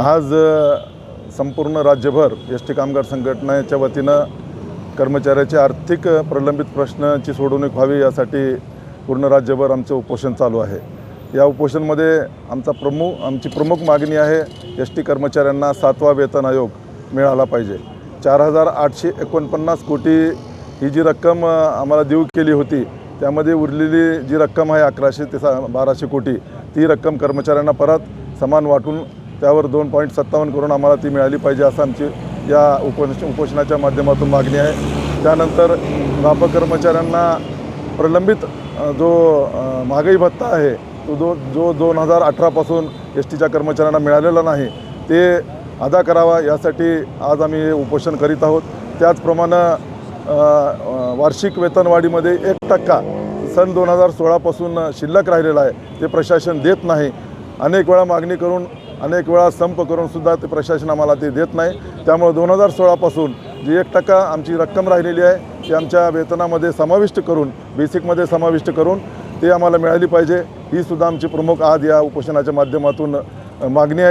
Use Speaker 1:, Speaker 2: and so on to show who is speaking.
Speaker 1: आज संपूर्ण राज्यभर एस टी कामगार संघटनेच्या वतीनं कर्मचाऱ्याचे आर्थिक प्रलंबित प्रश्नाची सोडवणूक व्हावी यासाठी पूर्ण राज्यभर आमचं उपोषण चालू आहे. या उपोषणमध्ये आमचा प्रमुख आमची प्रमुख मागणी आहे एस टी कर्मचाऱ्यांना सातवा वेतन आयोग मिळाला पाहिजे. चार हजार आठशे एकोणपन्नास कोटी ही जी रक्कम आम्हाला देऊ केली होती त्यामध्ये उरलेली जी रक्कम आहे अकराशे ते सा बाराशे कोटी ती रक्कम कर्मचाऱ्यांना परत समान वाटून त्यावर दोन पॉईंट सत्तावन्न करून आम्हाला ती मिळाली पाहिजे असं आमची या उपोष उपोषणाच्या माध्यमातून मागणी आहे. त्यानंतर मापक कर्मचाऱ्यांना प्रलंबित जो महागाई भत्ता आहे तो दो जो दोन हजार अठरापासून एस टीच्या कर्मचाऱ्यांना मिळालेला नाही ते अदा करावा यासाठी आज आम्ही उपोषण करीत आहोत. त्याचप्रमाणे वार्षिक वेतनवाढीमध्ये एक टक्का सन दोन हजार सोळापासून शिल्लक राहिलेला आहे ते प्रशासन देत नाही. अनेक वेळा मागणी करून अनेक वेळा संप करून सुद्धा ते प्रशासन आम्हाला ते देत नाही. त्यामुळे दोन हजार सोळापासून जी एक टक्का आमची रक्कम राहिलेली आहे ती आमच्या वेतनामध्ये समाविष्ट करून बेसिकमध्ये समाविष्ट करून ते आम्हाला मिळाली पाहिजे. ही सुद्धा आमची प्रमुख आज या उपोषणाच्या माध्यमातून मागणी आहे.